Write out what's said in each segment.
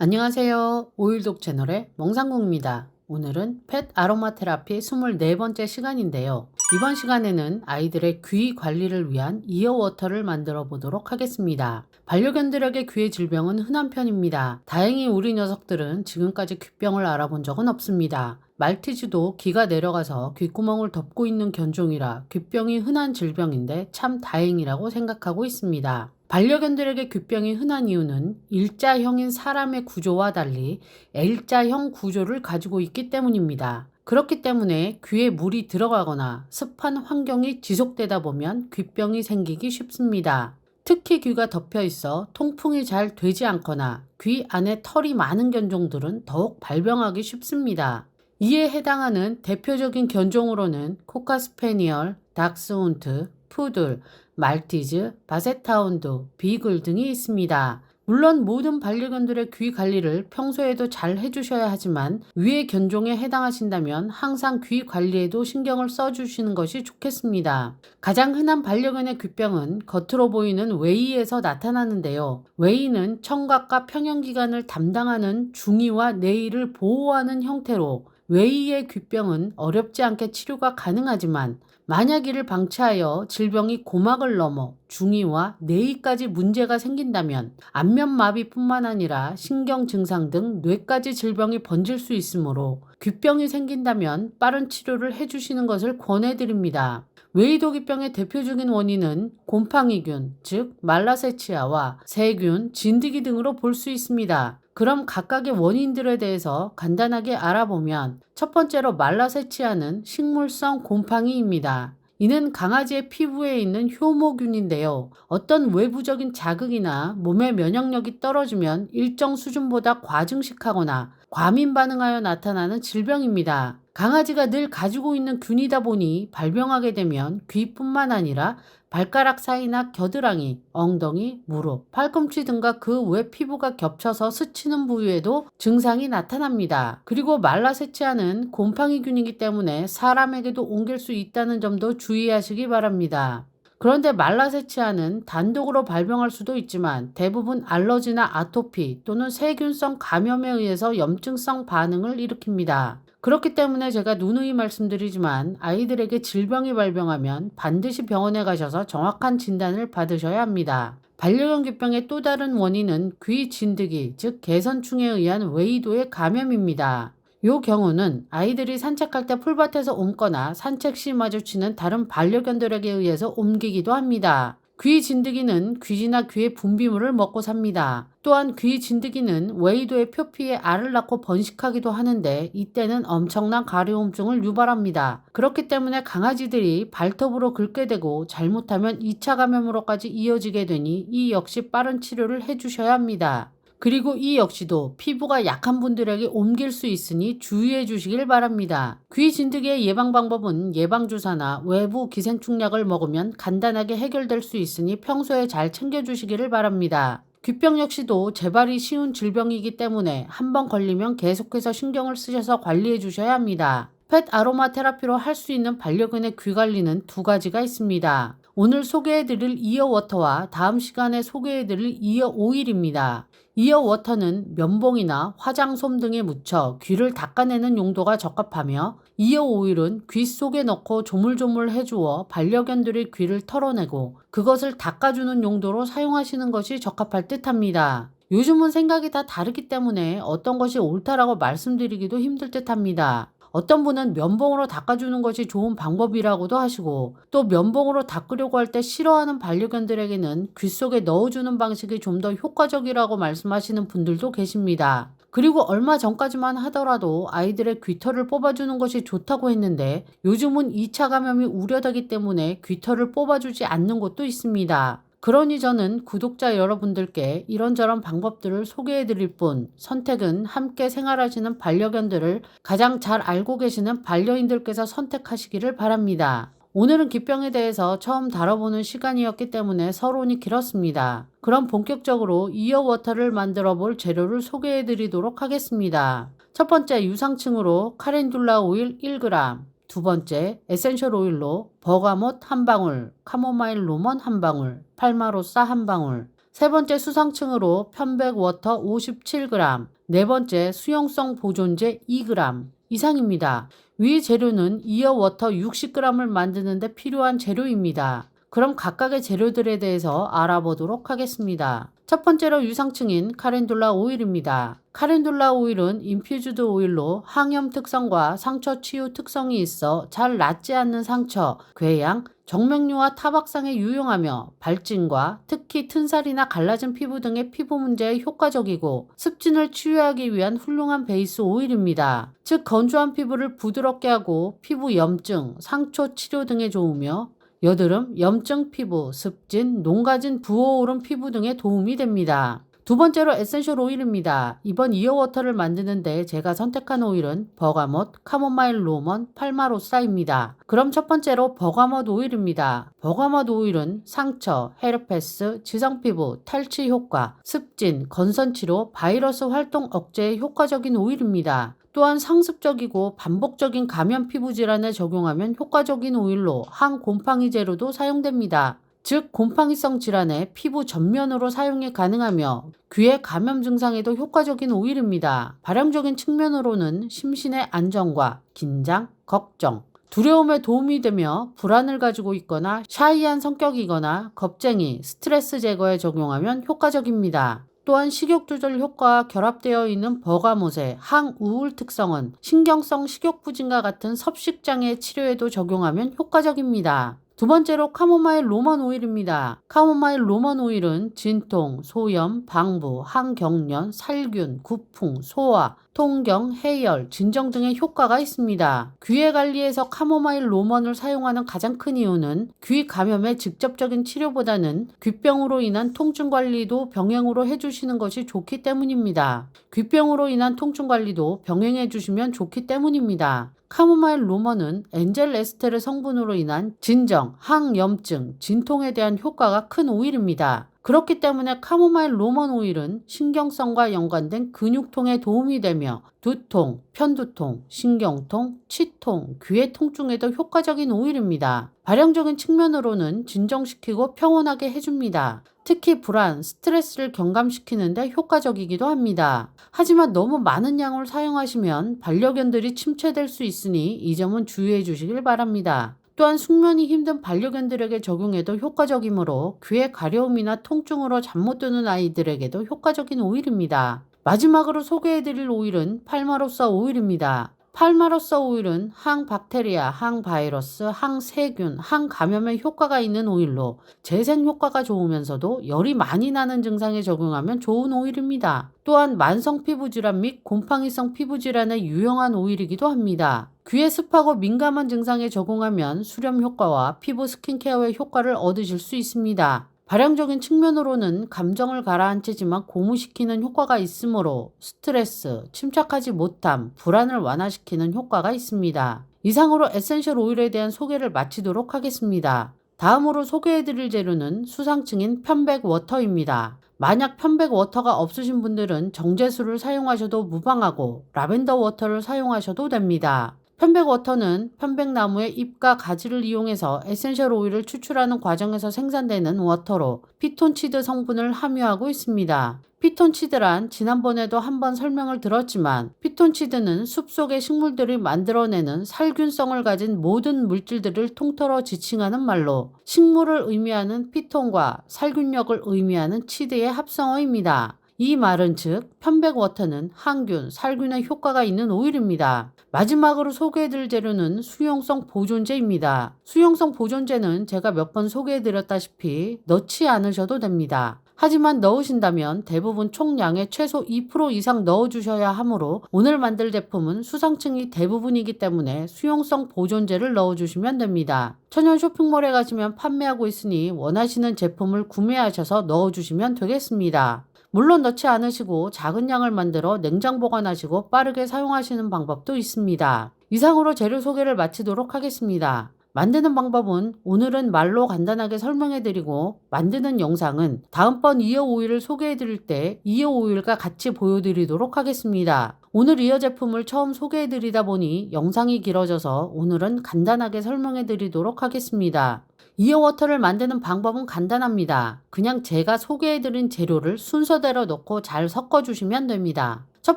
안녕하세요. 오일독 채널의 멍상국입니다. 오늘은 펫 아로마 테라피 24번째 시간인데요. 이번 시간에는 아이들의 귀 관리를 위한 이어워터를 만들어 보도록 하겠습니다. 반려견들에게 귀의 질병은 흔한 편입니다. 다행히 우리 녀석들은 지금까지 귀병을 알아본 적은 없습니다. 말티즈도 귀가 내려가서 귓구멍을 덮고 있는 견종이라 귀병이 흔한 질병인데 참 다행이라고 생각하고 있습니다. 반려견들에게 귀병이 흔한 이유는 일자형인 사람의 구조와 달리 L자형 구조를 가지고 있기 때문입니다. 그렇기 때문에 귀에 물이 들어가거나 습한 환경이 지속되다 보면 귀병이 생기기 쉽습니다. 특히 귀가 덮여 있어 통풍이 잘 되지 않거나 귀 안에 털이 많은 견종들은 더욱 발병하기 쉽습니다. 이에 해당하는 대표적인 견종으로는 코카스페니얼, 닥스훈트, 푸들, 말티즈, 바세타운드, 비글 등이 있습니다. 물론 모든 반려견들의 귀 관리를 평소에도 잘 해주셔야 하지만 위의 견종에 해당하신다면 항상 귀 관리에도 신경을 써주시는 것이 좋겠습니다. 가장 흔한 반려견의 귀병은 겉으로 보이는 웨이에서 나타나는데요. 웨이는 청각과 평형기관을 담당하는 중이와 내이를 보호하는 형태로 웨이의 귀병은 어렵지 않게 치료가 가능하지만 만약 이를 방치하여 질병이 고막을 넘어 중이와 뇌까지 문제가 생긴다면 안면마비뿐만 아니라 신경 증상 등 뇌까지 질병이 번질 수 있으므로 귀병이 생긴다면 빠른 치료를 해주시는 것을 권해드립니다. 웨이도기병의 대표적인 원인은 곰팡이균, 즉 말라세치아와 세균, 진드기 등으로 볼 수 있습니다. 그럼 각각의 원인들에 대해서 간단하게 알아보면 첫 번째로 말라세치아는 식물성 곰팡이입니다. 이는 강아지의 피부에 있는 효모균인데요. 어떤 외부적인 자극이나 몸의 면역력이 떨어지면 일정 수준보다 과증식하거나 과민 반응하여 나타나는 질병입니다. 강아지가 늘 가지고 있는 균이다 보니 발병하게 되면 귀뿐만 아니라 발가락 사이나 겨드랑이, 엉덩이, 무릎, 팔꿈치 등과 그 외 피부가 겹쳐서 스치는 부위에도 증상이 나타납니다. 그리고 말라 세치아는 곰팡이균이기 때문에 사람에게도 옮길 수 있다는 점도 주의하시기 바랍니다. 그런데 말라세치아는 단독으로 발병할 수도 있지만 대부분 알러지나 아토피 또는 세균성 감염에 의해서 염증성 반응을 일으킵니다. 그렇기 때문에 제가 누누이 말씀드리지만 아이들에게 질병이 발병하면 반드시 병원에 가셔서 정확한 진단을 받으셔야 합니다. 반려견 귀병의 또 다른 원인은 귀 진드기, 즉 개선충에 의한 웨이도의 감염입니다. 요 경우는 아이들이 산책할 때 풀밭에서 옮거나 산책 시 마주치는 다른 반려견들에게 의해서 옮기기도 합니다. 귀 진드기는 귀지나 귀의 분비물을 먹고 삽니다. 또한 귀 진드기는 웨이도의 표피에 알을 낳고 번식하기도 하는데 이때는 엄청난 가려움증을 유발합니다. 그렇기 때문에 강아지들이 발톱으로 긁게 되고 잘못하면 2차 감염으로까지 이어지게 되니 이 역시 빠른 치료를 해주셔야 합니다. 그리고 이 역시도 피부가 약한 분들에게 옮길 수 있으니 주의해 주시길 바랍니다. 귀 진드기의 예방 방법은 예방주사나 외부 기생충약을 먹으면 간단하게 해결될 수 있으니 평소에 잘 챙겨주시기를 바랍니다. 귀병 역시도 재발이 쉬운 질병이기 때문에 한번 걸리면 계속해서 신경을 쓰셔서 관리해 주셔야 합니다. 펫 아로마 테라피로 할 수 있는 반려견의 귀 관리는 두 가지가 있습니다. 오늘 소개해드릴 이어워터와 다음 시간에 소개해드릴 이어오일입니다. 이어워터는 면봉이나 화장솜 등에 묻혀 귀를 닦아내는 용도가 적합하며 이어오일은 귀 속에 넣고 조물조물 해주어 반려견들의 귀를 털어내고 그것을 닦아주는 용도로 사용하시는 것이 적합할 듯합니다. 요즘은 생각이 다 다르기 때문에 어떤 것이 옳다라고 말씀드리기도 힘들 듯합니다. 어떤 분은 면봉으로 닦아주는 것이 좋은 방법이라고도 하시고 또 면봉으로 닦으려고 할 때 싫어하는 반려견들에게는 귀 속에 넣어주는 방식이 좀 더 효과적이라고 말씀하시는 분들도 계십니다. 그리고 얼마 전까지만 하더라도 아이들의 귀털을 뽑아주는 것이 좋다고 했는데 요즘은 2차 감염이 우려되기 때문에 귀털을 뽑아주지 않는 곳도 있습니다. 그러니 저는 구독자 여러분들께 이런저런 방법들을 소개해 드릴 뿐 선택은 함께 생활하시는 반려견들을 가장 잘 알고 계시는 반려인들께서 선택하시기를 바랍니다. 오늘은 기병에 대해서 처음 다뤄보는 시간이었기 때문에 서론이 길었습니다. 그럼 본격적으로 이어 워터를 만들어 볼 재료를 소개해 드리도록 하겠습니다. 첫 번째 유상층으로 카렌듈라 오일 1g, 두 번째 에센셜 오일로 버가못 한 방울, 카모마일 로먼 한 방울, 팔마로사 한 방울, 세 번째 수상층으로 편백 워터 57g, 네 번째 수용성 보존제 2g 이상입니다. 위 재료는 이어 워터 60g을 만드는데 필요한 재료입니다. 그럼 각각의 재료들에 대해서 알아보도록 하겠습니다. 첫 번째로 유상층인 카렌듈라 오일입니다. 카렌듈라 오일은 인퓨즈드 오일로 항염 특성과 상처 치유 특성이 있어 잘 낫지 않는 상처, 궤양, 정맥류와 타박상에 유용하며 발진과 특히 튼살이나 갈라진 피부 등의 피부 문제에 효과적이고 습진을 치유하기 위한 훌륭한 베이스 오일입니다. 즉 건조한 피부를 부드럽게 하고 피부 염증, 상처 치료 등에 좋으며 여드름, 염증 피부, 습진, 농가진 부어오른 피부 등에 도움이 됩니다. 두 번째로 에센셜 오일입니다. 이번 이어워터를 만드는데 제가 선택한 오일은 버가못, 카모마일 로먼, 팔마로사입니다. 그럼 첫 번째로 버가못 오일입니다. 버가못 오일은 상처, 헤르페스, 지성피부, 탈취 효과, 습진, 건선치료, 바이러스 활동 억제에 효과적인 오일입니다. 또한 상습적이고 반복적인 감염 피부 질환에 적용하면 효과적인 오일로 항곰팡이 제로도 사용됩니다. 즉 곰팡이성 질환에 피부 전면으로 사용이 가능하며 귀의 감염 증상에도 효과적인 오일입니다. 발형적인 측면으로는 심신의 안정과 긴장, 걱정, 두려움에 도움이 되며 불안을 가지고 있거나 샤이한 성격이거나 겁쟁이, 스트레스 제거에 적용하면 효과적입니다. 또한 식욕 조절 효과와 결합되어 있는 버가못의 항우울 특성은 신경성 식욕 부진과 같은 섭식 장애 치료에도 적용하면 효과적입니다. 두 번째로 카모마일 로먼 오일입니다. 카모마일 로먼 오일은 진통, 소염, 방부, 항경련, 살균, 구풍, 소화, 통경, 해열, 진정 등의 효과가 있습니다. 귀의 관리에서 카모마일 로먼을 사용하는 가장 큰 이유는 귀 감염의 직접적인 치료보다는 귀병으로 인한 통증 관리도 병행으로 해주시는 것이 좋기 때문입니다. 귀병으로 인한 통증 관리도 병행해 주시면 좋기 때문입니다. 카모마일 로먼은 엔젤 에스테르 성분으로 인한 진정, 항염증, 진통에 대한 효과가 큰 오일입니다. 그렇기 때문에 카모마일 로먼 오일은 신경성과 연관된 근육통에 도움이 되며 두통, 편두통, 신경통, 치통, 귀의 통증에도 효과적인 오일입니다. 발형적인 측면으로는 진정시키고 평온하게 해줍니다. 특히 불안, 스트레스를 경감시키는데 효과적이기도 합니다. 하지만 너무 많은 양을 사용하시면 반려견들이 침체될 수 있으니 이 점은 주의해 주시길 바랍니다. 또한 숙면이 힘든 반려견들에게 적용해도 효과적이므로 귀의 가려움이나 통증으로 잠 못 드는 아이들에게도 효과적인 오일입니다. 마지막으로 소개해드릴 오일은 팔마로사 오일입니다. 팔마로사 오일은 항박테리아, 항바이러스, 항세균, 항감염에 효과가 있는 오일로 재생 효과가 좋으면서도 열이 많이 나는 증상에 적용하면 좋은 오일입니다. 또한 만성 피부 질환 및 곰팡이성 피부 질환에 유용한 오일이기도 합니다. 귀에 습하고 민감한 증상에 적용하면 수렴 효과와 피부 스킨케어의 효과를 얻으실 수 있습니다. 발형적인 측면으로는 감정을 가라앉히지만 고무시키는 효과가 있으므로 스트레스, 침착하지 못함, 불안을 완화시키는 효과가 있습니다. 이상으로 에센셜 오일에 대한 소개를 마치도록 하겠습니다. 다음으로 소개해드릴 재료는 수상층인 편백 워터입니다. 만약 편백 워터가 없으신 분들은 정제수를 사용하셔도 무방하고 라벤더 워터를 사용하셔도 됩니다. 편백워터는 편백나무의 잎과 가지를 이용해서 에센셜 오일을 추출하는 과정에서 생산되는 워터로 피톤치드 성분을 함유하고 있습니다. 피톤치드란 지난번에도 한번 설명을 들었지만 피톤치드는 숲속의 식물들이 만들어내는 살균성을 가진 모든 물질들을 통틀어 지칭하는 말로 식물을 의미하는 피톤과 살균력을 의미하는 치드의 합성어입니다. 이 말은 즉 편백워터는 항균, 살균의 효과가 있는 오일입니다. 마지막으로 소개해드릴 재료는 수용성 보존제입니다. 수용성 보존제는 제가 몇 번 소개해드렸다시피 넣지 않으셔도 됩니다. 하지만 넣으신다면 대부분 총량의 최소 2% 이상 넣어주셔야 하므로 오늘 만들 제품은 수상층이 대부분이기 때문에 수용성 보존제를 넣어주시면 됩니다. 천연 쇼핑몰에 가시면 판매하고 있으니 원하시는 제품을 구매하셔서 넣어주시면 되겠습니다. 물론 넣지 않으시고 작은 양을 만들어 냉장 보관하시고 빠르게 사용하시는 방법도 있습니다. 이상으로 재료 소개를 마치도록 하겠습니다. 만드는 방법은 오늘은 말로 간단하게 설명해 드리고 만드는 영상은 다음번 이어 오일을 소개해 드릴 때 이어 오일과 같이 보여드리도록 하겠습니다. 오늘 이어 제품을 처음 소개해 드리다 보니 영상이 길어져서 오늘은 간단하게 설명해 드리도록 하겠습니다. 이어워터를 만드는 방법은 간단합니다. 그냥 제가 소개해드린 재료를 순서대로 넣고 잘 섞어주시면 됩니다. 첫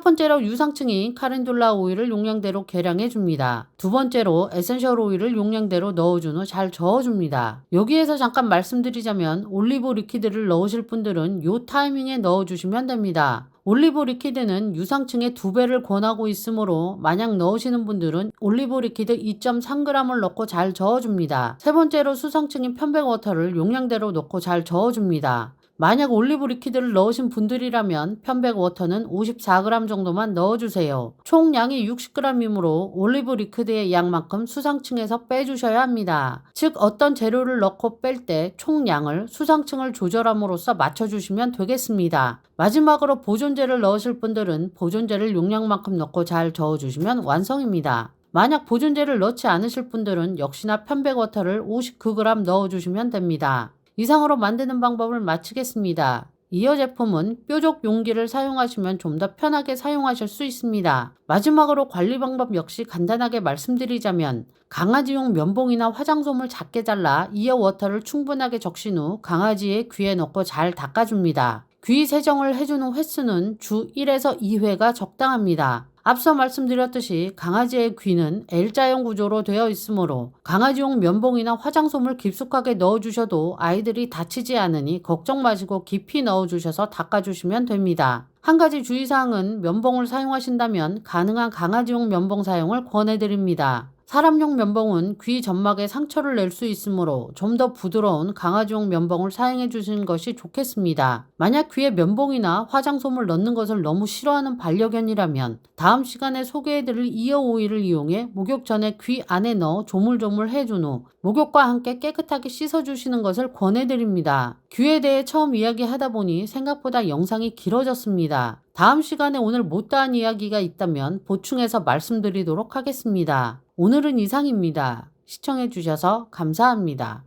번째로 유상층인 카렌듈라 오일을 용량대로 계량해 줍니다. 두 번째로 에센셜 오일을 용량대로 넣어준 후 잘 저어줍니다. 여기에서 잠깐 말씀드리자면 올리브 리퀴드를 넣으실 분들은 요 타이밍에 넣어주시면 됩니다. 올리브 리퀴드는 유상층의 두 배를 권하고 있으므로 만약 넣으시는 분들은 올리브 리퀴드 2.3g을 넣고 잘 저어줍니다. 세 번째로 수상층인 편백워터를 용량대로 넣고 잘 저어줍니다. 만약 올리브 리퀴드를 넣으신 분들이라면 편백 워터는 54g 정도만 넣어주세요. 총 양이 60g이므로 올리브 리퀴드의 양만큼 수상층에서 빼주셔야 합니다. 즉 어떤 재료를 넣고 뺄 때 총 양을 수상층을 조절함으로써 맞춰주시면 되겠습니다. 마지막으로 보존제를 넣으실 분들은 보존제를 용량만큼 넣고 잘 저어주시면 완성입니다. 만약 보존제를 넣지 않으실 분들은 역시나 편백워터를 59g 넣어주시면 됩니다. 이상으로 만드는 방법을 마치겠습니다. 이어 제품은 뾰족 용기를 사용하시면 좀 더 편하게 사용하실 수 있습니다. 마지막으로 관리 방법 역시 간단하게 말씀드리자면 강아지용 면봉이나 화장솜을 작게 잘라 이어 워터를 충분하게 적신 후 강아지의 귀에 넣고 잘 닦아줍니다. 귀 세정을 해주는 횟수는 주 1에서 2회가 적당합니다. 앞서 말씀드렸듯이 강아지의 귀는 L자형 구조로 되어 있으므로 강아지용 면봉이나 화장솜을 깊숙하게 넣어주셔도 아이들이 다치지 않으니 걱정 마시고 깊이 넣어주셔서 닦아주시면 됩니다. 한 가지 주의사항은 면봉을 사용하신다면 가능한 강아지용 면봉 사용을 권해드립니다. 사람용 면봉은 귀 점막에 상처를 낼 수 있으므로 좀 더 부드러운 강아지용 면봉을 사용해 주시는 것이 좋겠습니다. 만약 귀에 면봉이나 화장솜을 넣는 것을 너무 싫어하는 반려견이라면 다음 시간에 소개해 드릴 이어 오일을 이용해 목욕 전에 귀 안에 넣어 조물조물 해준 후 목욕과 함께 깨끗하게 씻어 주시는 것을 권해 드립니다. 귀에 대해 처음 이야기하다 보니 생각보다 영상이 길어졌습니다. 다음 시간에 오늘 못다한 이야기가 있다면 보충해서 말씀드리도록 하겠습니다. 오늘은 이상입니다. 시청해주셔서 감사합니다.